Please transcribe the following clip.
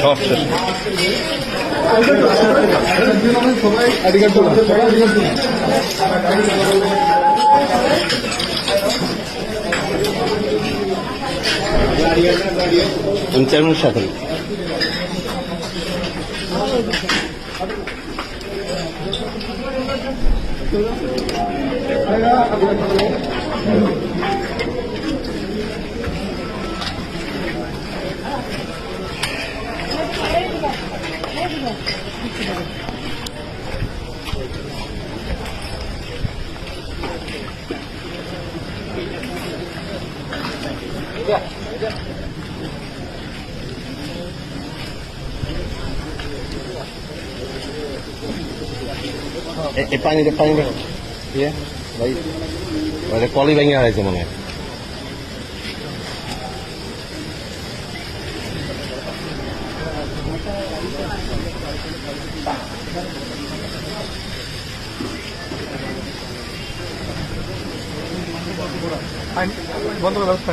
সব শেষ। সবাই তোলা সবাই এই পানিটা পানিটা ইয়ে ভাই ওটা কলি ভেঙে হারাইছে মনে। হয় ব্যবস্থা